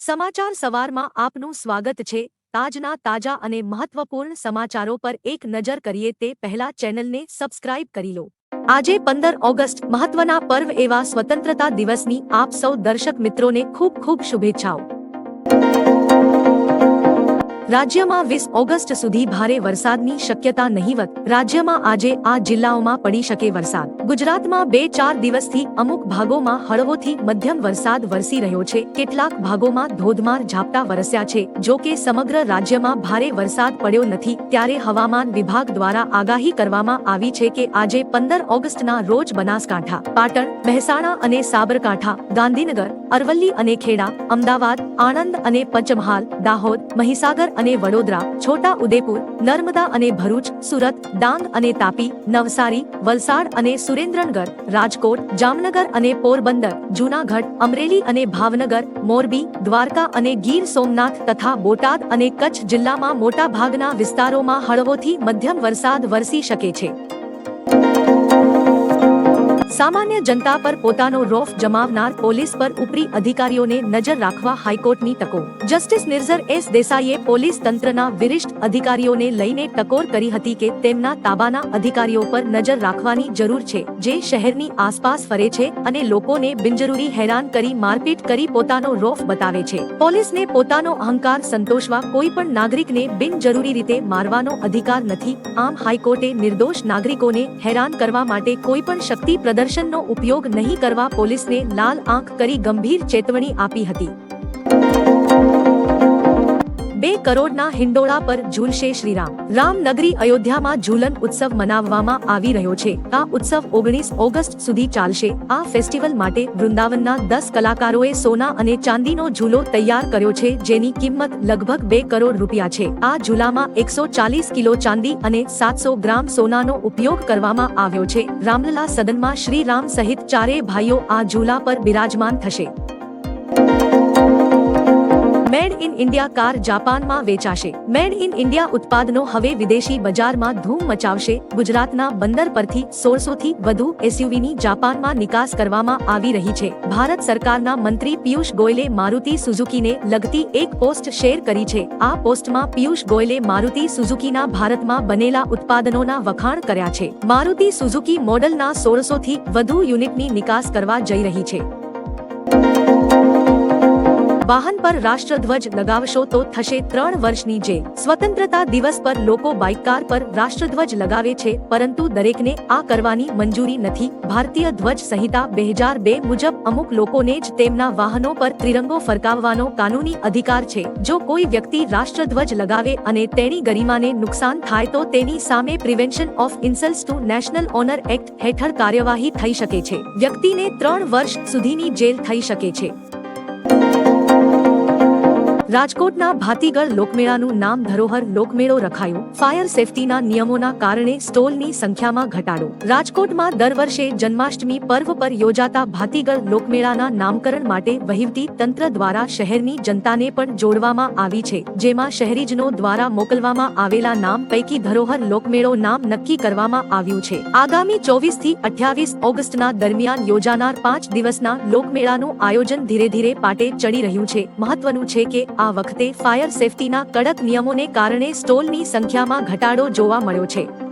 સમાચાર સવારમાં આપનું સ્વાગત છે. તાજના તાજા અને મહત્વપૂર્ણ સમાચારો પર એક નજર કરીએ તે પહેલા ચેનલને સબસ્ક્રાઇબ કરી લો. આજે પંદર ઓગસ્ટ, મહત્વના પર્વ એવા સ્વતંત્રતા દિવસની આપ સૌ દર્શક મિત્રોને ખૂબ ખૂબ શુભેચ્છાઓ. રાજ્યમાં વીસ ઓગસ્ટ સુધી ભારે વરસાદની શક્યતા નહીવત રાજ્યમાં આજે આ જિલ્લાઓમાં પડી શકે વરસાદ. ગુજરાતમાં બે ચાર દિવસથી અમુક ભાગોમાં હળવોથી મધ્યમ વરસાદ વરસી રહ્યો છે. કેટલાક ભાગોમાં ધોધમાર ઝાપટા વરસ્યા છે. જો કે સમગ્ર રાજ્યમાં ભારે વરસાદ પડ્યો નથી, ત્યારે હવામાન વિભાગ દ્વારા આગાહી કરવામાં આવી છે કે આજે પંદર ઓગસ્ટના રોજ બનાસકાંઠા, પાટણ, મહેસાણા અને સાબરકાંઠા, ગાંધીનગર, અરવલ્લી અને ખેડા, અમદાવાદ, આણંદ અને પંચમહાલ, દાહોદ, મહીસાગર અને વડોદરા, છોટા ઉદેપુર, નર્મદા અને ભરૂચ, સુરત, ડાંગ અને તાપી, નવસારી, વલસાડ અને સુરેન્દ્રનગર, રાજકોટ, જામનગર અને પોરબંદર, જૂનાગઢ, અમરેલી અને ભાવનગર, મોરબી, દ્વારકા અને ગીર સોમનાથ તથા બોટાદ અને કચ્છ જિલ્લામાં મોટા ભાગના વિસ્તારોમાં હળવોથી મધ્યમ વરસાદ વરસી શકે છે. સામાન્ય જનતા પર પોતાનો રોફ જમાવનાર પોલીસ પર ઉપરી અધિકારીઓને નજર રાખવા હાઈકોર્ટની તકો જસ્ટિસ નિર્ઝર એસ દેસાઈએ પોલીસ તંત્રના વિરિષ્ઠ અધિકારીઓને લઈને ટકોર કરી હતી કે તેમના તાબાના અધિકારીઓ પર નજર રાખવાની જરૂર છે, જે શહેરની આસપાસ ફરે છે અને લોકોને બિનજરૂરી હેરાન કરી મારપીટ કરી પોતાનો રોફ બતાવે છે. પોલીસને પોતાનો અહંકાર સંતોષવા કોઈ પણ નાગરિકને બિનજરૂરી રીતે મારવાનો અધિકાર નથી. આમ હાઈકોર્ટે નિર્દોષ નાગરિકોને હેરાન કરવા માટે કોઈ પણ શક્તિ પ્રદર્શનનો ઉપયોગ નહીં કરવા પોલીસને લાલ આંખ કરી ગંભીર ચેતવણી આપી હતી. બે કરોડના હિંડોળા પર ઝૂલશે શ્રીરામ. રામનગરી અયોધ્યામાં ઝૂલન ઉત્સવ મનાવવામાં આવી રહ્યો છે. આ ઉત્સવ ઓગણીસ ઓગસ્ટ સુધી ચાલશે. આ ફેસ્ટિવલ માટે વૃંદાવનના દસ કલાકારોએ સોના અને ચાંદીનો ઝૂલો તૈયાર કર્યો છે, જેની કિંમત લગભગ બે કરોડ રૂપિયા છે. આ ઝૂલામાં એકસો ચાલીસ કિલો ચાંદી અને સાતસો ગ્રામ સોનાનો ઉપયોગ કરવામાં આવ્યો છે. રામલલા સદનમાં શ્રી રામ સહિત ચારેય ભાઈઓ આ ઝૂલા પર બિરાજમાન થશે. મેડ ઇન ઇન્ડિયા કાર જાપાનમાં વેચાશે. મેડ ઇન ઇન્ડિયા ઉત્પાદનો હવે વિદેશી બજારમાં ધૂમ મચાવશે. ગુજરાતના બંદર પરથી સોળસો થી વધુ એસયુવીની જાપાનમાં નિકાસ કરવામાં આવી રહી છે. ભારત સરકારના મંત્રી પિયુષ ગોયલે મારુતિ સુઝુકીને લગતી એક પોસ્ટ શેર કરી છે. આ પોસ્ટમાં પિયુષ ગોયલે મારુતિ સુઝુકીના ભારતમાં બનેલા ઉત્પાદનોના વખાણ કર્યા છે. મારુતિ સુઝુકી મોડલના સોળસો થી વધુ યુનિટની નિકાસ કરવા જઈ રહી છે. વાહન પર રાષ્ટ્રધ્વજ લગાવશો તો થશે ત્રણ વર્ષની જેલ. સ્વતંત્રતા દિવસ પર લોકો બાઇક કાર પર રાષ્ટ્રધ્વજ લગાવે છે, પરંતુ દરેકને આ કરવાની મંજૂરી નથી. ભારતીય ધ્વજ સંહિતા બે હજાર બે મુજબ અમુક લોકોને જ તેમના વાહનો પર ત્રિરંગો ફરકાવવાનો કાનૂની અધિકાર છે. જો કોઈ વ્યક્તિ રાષ્ટ્રધ્વજ લગાવે અને તેની ગરિમાને નુકસાન થાય તો તેની સામે prevention of insult to national honour act હેઠળ કાર્યવાહી થઈ શકે છે. વ્યક્તિને ત્રણ વર્ષ સુધીની જેલ થઈ શકે છે. રાજકોટના ભાતીગળ લોકમેળાનું નામ ધરોહર લોકમેળો રખાયું. ફાયર સેફટીના નિયમોના કારણે સ્ટોલની સંખ્યામાં ઘટાડો. રાજકોટમાં દર વર્ષે જન્માષ્ટમી પર્વ પર યોજાતા ભાતીગળ લોકમેળાના નામકરણ માટે વહીવટી તંત્ર દ્વારા શહેરની જનતાને પણ જોડવામાં આવી છે, જેમાં શહેરીજનો દ્વારા મોકલવામાં આવેલા નામ પૈકી ધરોહર લોકમેળો નામ નક્કી કરવામાં આવ્યું છે. આગામી ચોવીસથી અઠ્યાવીસ ઓગસ્ટના દરમિયાન યોજાનાર પાંચ દિવસના લોકમેળાનું આયોજન ધીરે ધીરે પાટે ચડી રહ્યું છે. મહત્વનું છે કે આ વખતે ફાયર સેફટીના કડક નિયમોને કારણે સ્ટોલની સંખ્યામાં ઘટાડો જોવા મળ્યો છે.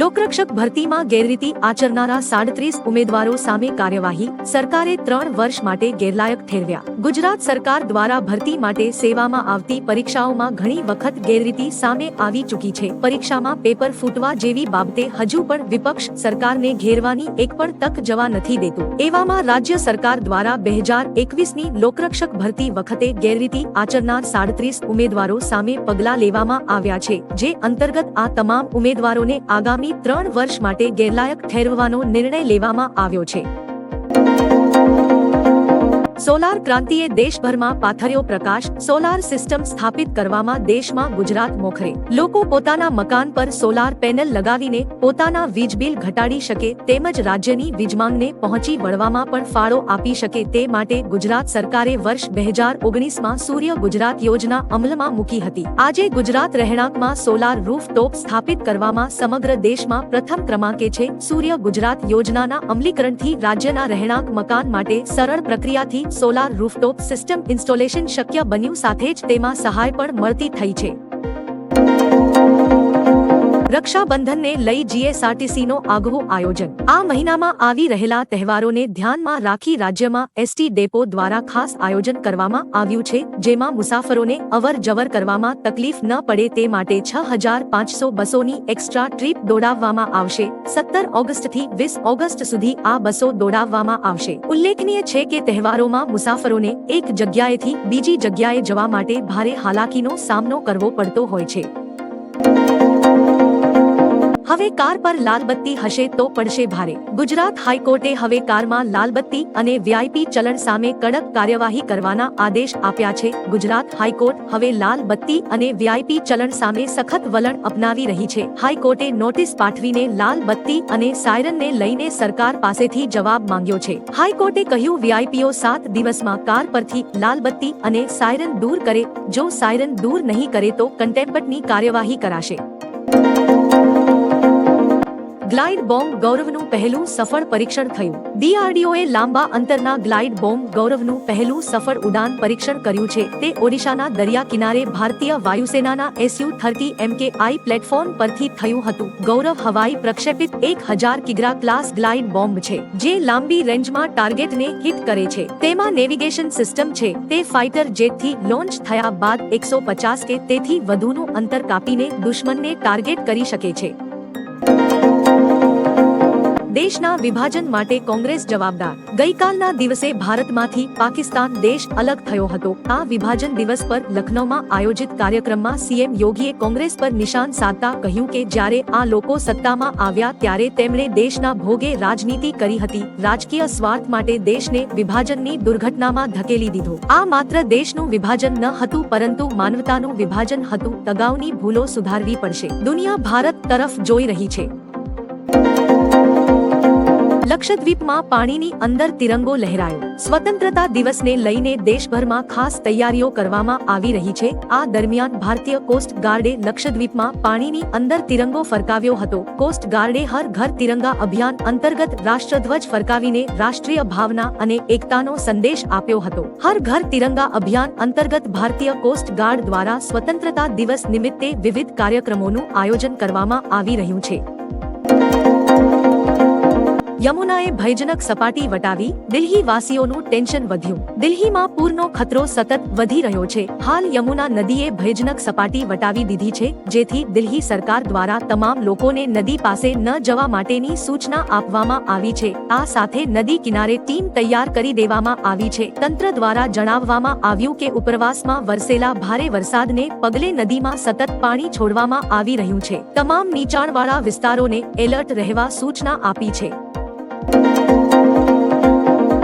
લોકરક્ષક ભરતીમાં ગેરરીતિ આચરનારા સાડત્રીસ ઉમેદવારો સામે કાર્યવાહી, સરકારે ત્રણ વર્ષ માટે ગેરલાયક ઠેરવ્યા. ગુજરાત સરકાર દ્વારા ભરતી માટે સેવામાં આવતી પરીક્ષાઓમાં ઘણી વખત ગેરરીતિ સામે આવી ચૂકી છે. પરીક્ષામાં પેપર ફૂટવા જેવી બાબતે હજુ પણ વિપક્ષ સરકારને ઘેરવાની એક પણ તક જવા નથી દેતું. એવામાં રાજ્ય સરકાર દ્વારા બે હજાર એકવીસની લોકરક્ષક ભરતી વખતે ગેરરીતિ આચરનાર સાડત્રીસ ઉમેદવારો સામે પગલાં લેવામાં આવ્યા છે, જે અંતર્ગત આ તમામ ઉમેદવારોને આગામી ત્રણ વર્ષ માટે ગેરલાયક ઠેરવવાનો નિર્ણય લેવામાં આવ્યો છે. સોલાર ક્રાંતિએ દેશભરમાં પાથર્યો પ્રકાશ, સોલાર સિસ્ટમ સ્થાપિત કરવામાં દેશમાં ગુજરાત મોખરે. લોકો પોતાના મકાન પર સોલાર પેનલ લગાવીને પોતાના વીજ બિલ ઘટાડી શકે તેમજ રાજ્યની વીજ માંગને પહોંચી વળવામાં પણ ફાળો આપી શકે તે માટે ગુજરાત સરકારે વર્ષ બે હજાર ઓગણીસમાં સૂર્ય ગુજરાત યોજના અમલમાં મૂકી હતી. આજે ગુજરાત રહેણાંકમાં સોલાર રૂફ ટોપ સ્થાપિત કરવામાં સમગ્ર દેશમાં પ્રથમ ક્રમાંકે છે સૂર્ય ગુજરાત યોજનાના અમલીકરણથી રાજ્યના રહેણાંક મકાન માટે સરળ પ્રક્રિયાથી સોલાર રૂફટોપ સિસ્ટમ ઇન્સ્ટોલેશન શક્ય બન્યું સાથે જ તેમાં સહાય પણ મળતી થઈ છે. રક્ષાબંધનને લઈ જીએસઆરટીસીનો આગવું આયોજન. આ મહિનામાં આવી રહેલા તહેવારોને ધ્યાનમાં રાખી રાજ્યમાં એસટી ડેપો દ્વારા ખાસ આયોજન કરવામાં આવ્યું છે, જેમાં મુસાફરોને અવર જવર કરવામાં તકલીફ ન પડે તે માટે છ હજાર પાંચસો બસોની એક્સ્ટ્રા ટ્રીપ દોડાવવામાં આવશે. સત્તર ઓગસ્ટથી વીસ ઓગસ્ટ સુધી આ બસો દોડાવવામાં આવશે. ઉલ્લેખનીય છે કે તહેવારોમાં મુસાફરોને એક જગ્યાએથી બીજી જગ્યાએ જવા માટે ભારે હાલાકીનો સામનો કરવો પડતો હોય છે. હવે કાર પર લાલબત્તી હશે તો પડશે ભારે. ગુજરાત હાઈકોર્ટે હવે કારમાં લાલબત્તી અને વીઆઈપી ચલણ સામે કડક કાર્યવાહી કરવાના આદેશ આપ્યા છે. ગુજરાત હાઈકોર્ટ હવે લાલબત્તી અને વીઆઈપી ચલણ સામે સખત વલણ અપનાવી રહી છે. હાઈકોર્ટે નોટિસ પાઠવીને લાલબત્તી અને સાયરનને લઈને સરકાર પાસેથી જવાબ માંગ્યો છે. હાઈકોર્ટે કહ્યું, વીઆઈપીઓ સાત દિવસમાં કાર પરથી લાલબત્તી અને સાયરન દૂર કરે. જો સાયરન દૂર નહીં કરે તો કન્ટેમ્પટની કાર્યવાહી કરાશે. ગ્લાઇડ બોમ્બ ગૌરવનું પહેલું સફળ પરીક્ષણ થયું. ડીઆરડીઓએ લાંબા અંતરના ગ્લાઇડ બોમ્બ ગૌરવનું પહેલું સફળ ઉડાન પરીક્ષણ કર્યું છે. તે ઓડિશાના દરિયા કિનારે ભારતીય વાયુસેનાના એસયુ થર્ટી એમકે આઈ પ્લેટફોર્મ પરથી થયું હતું. ગૌરવ હવાઈ પ્રક્ષેપિત એક હજાર કિગ્રા ક્લાસ ગ્લાઇડ બોમ્બ છે, જે લાંબી રેન્જમાં ટાર્ગેટને હિટ કરે છે. તેમાં નેવિગેશન સિસ્ટમ છે. તે ફાઇટર જેટથી લોન્ચ થયા બાદ એકસો પચાસ કે તેથી વધુનું અંતર કાપીને દુશ્મનને ટાર્ગેટ કરી શકે છે. દેશના વિભાજન માટે કોંગ્રેસ જવાબદાર. ગઈકાલના દિવસે ભારતમાંથી પાકિસ્તાન દેશ અલગ થયો હતો. આ વિભાજન દિવસ પર લખનૌમાં આયોજિત કાર્યક્રમમાં સીએમ યોગીએ કોંગ્રેસ પર નિશાન સાધતા કહ્યું કે જ્યારે આ લોકો સત્તામાં આવ્યા ત્યારે તેમણે દેશના ભોગે રાજનીતિ કરી હતી. રાજકીય સ્વાર્થ માટે દેશને વિભાજનની દુર્ઘટનામાં ધકેલી દીધો. આ માત્ર દેશનું વિભાજન ન હતું, પરંતુ માનવતાનું વિભાજન હતું. અગાઉની ભૂલો સુધારવી પડશે. દુનિયા ભારત તરફ જોઈ રહી છે. લક્ષદ્વીપમાં પાણીની અંદર તિરંગો લહેરાયો. સ્વતંત્રતા દિવસને લઈને દેશભરમાં ખાસ તૈયારીઓ કરવામાં આવી રહી છે. આ દરમિયાન ભારતીય કોસ્ટ ગાર્ડે લક્ષદ્વીપમાં પાણીની અંદર તિરંગો ફરકાવ્યો હતો. કોસ્ટ ગાર્ડે હર ઘર તિરંગા અભિયાન અંતર્ગત રાષ્ટ્રધ્વજ ફરકાવીને રાષ્ટ્રીય ભાવના અને એકતાનો સંદેશ આપ્યો હતો. હર ઘર તિરંગા અભિયાન અંતર્ગત ભારતીય કોસ્ટ ગાર્ડ દ્વારા સ્વતંત્રતા દિવસ નિમિત્તે વિવિધ કાર્યક્રમોનું આયોજન કરવામાં આવી રહ્યું છે. યમુનાએ ભયજનક સપાટી વટાવી દિલ્હી વાસીઓનું ટેન્શન વધ્યું. દિલ્હીમાં પૂરનો ખતરો સતત વધી રહ્યો છે. હાલ યમુના નદીએ ભયજનક સપાટી વટાવી દીધી છે, જેથી દિલ્હી સરકાર દ્વારા તમામ લોકોને નદી પાસે ન જવા માટેની સૂચના આપવામાં આવી છે. આ સાથે નદી કિનારે ટીમ તૈયાર કરી દેવામાં આવી છે. તંત્ર દ્વારા જણાવવામાં આવ્યું કે ઉપરવાસમાં વરસેલા ભારે વરસાદને પગલે નદીમાં સતત પાણી છોડવામાં આવી રહ્યું છે. તમામ નીચાણવાળા વિસ્તારોને એલર્ટ રહેવા સૂચના આપી છે.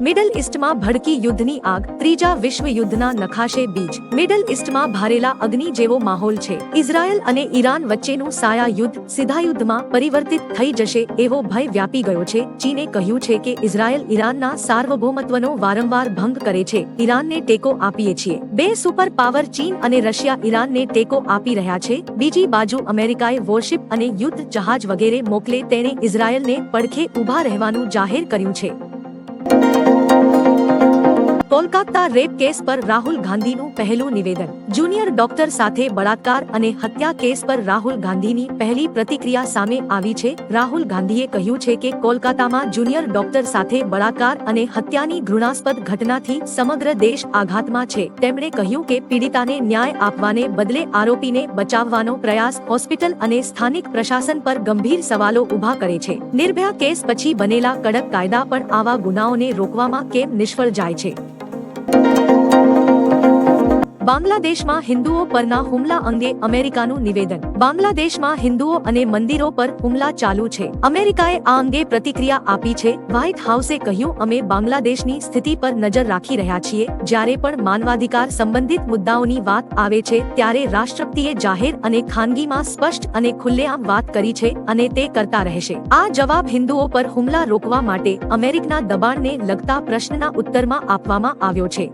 મિડલ ઇસ્ટમાં ભડકી યુદ્ધની આગ, ત્રીજા વિશ્વ યુદ્ધના નખાશે બીજ. મિડલ ઇસ્ટમાં ભારેલા અગ્નિ જેવો માહોલ છે. ઇઝરાયલ અને ઈરાન વચ્ચેનું સાયા યુદ્ધ સીધા યુદ્ધમાં પરિવર્તિત થઈ જશે એવો ભય વ્યાપી ગયો છે. ચીને કહ્યું છે કે ઇઝરાયલ ઈરાનના સાર્વભૌમત્વનો વારંવાર ભંગ કરે છે. ઈરાનને ટેકો આપીએ છીએ. બે સુપર પાવર ચીન અને રશિયા ઈરાનને ટેકો આપી રહ્યા છે. બીજી બાજુ અમેરિકાએ વોરશિપ અને યુદ્ધ જહાજ વગેરે મોકલે તેણે ઇઝરાયલને પડખે ઊભા રહેવાનું જાહેર કર્યું છે. કોલકાતા રેપ કેસ પર રાહુલ ગાંધીનું પહેલું નિવેદન. જુનિયર ડોક્ટર સાથે બળાત્કાર અને હત્યા કેસ પર રાહુલ ગાંધીની પહેલી પ્રતિક્રિયા સામે આવી છે. રાહુલ ગાંધીએ કહ્યું છે કે કોલકાતામાં જુનિયર ડોક્ટર સાથે બળાત્કાર અને હત્યાની ઘૃણાસ્પદ ઘટનાથી સમગ્ર દેશ આઘાતમાં છે. તેમણે કહ્યું કે પીડિતાને ન્યાય આપવાને બદલે આરોપીને બચાવવાનો પ્રયાસ હોસ્પિટલ અને સ્થાનિક પ્રશાસન પર ગંભીર સવાલો ઊભા કરે છે. નિર્ભયા કેસ પછી બનેલા કડક કાયદા પણ આવા ગુનાઓને રોકવામાં કેમ નિષ્ફળ જાય છે? બાંગ્લાદેશમાં હિન્દુઓ પરના હુમલા અંગે અમેરિકાનું નિવેદન. બાંગ્લાદેશમાં હિન્દુઓ અને મંદિરો પર હુમલા ચાલુ છે. અમેરિકાએ આ અંગે પ્રતિક્રિયા આપી છે. વ્હાઇટ હાઉસે કહ્યું, અમે બાંગ્લાદેશની સ્થિતિ પર નજર રાખી રહ્યા છીએ. જ્યારે પણ માનવાધિકાર સંબંધિત મુદ્દાઓની વાત આવે છે, ત્યારે રાષ્ટ્રપતિએ જાહેર અને ખાનગીમાં સ્પષ્ટ અને ખુલ્લેઆમ વાત કરી છે અને તે કરતા રહેશે. આ જવાબ હિન્દુઓ પર હુમલા રોકવા માટે અમેરિકના દબાણને લગતા પ્રશ્નના ઉત્તરમાં આપવામાં આવ્યો છે.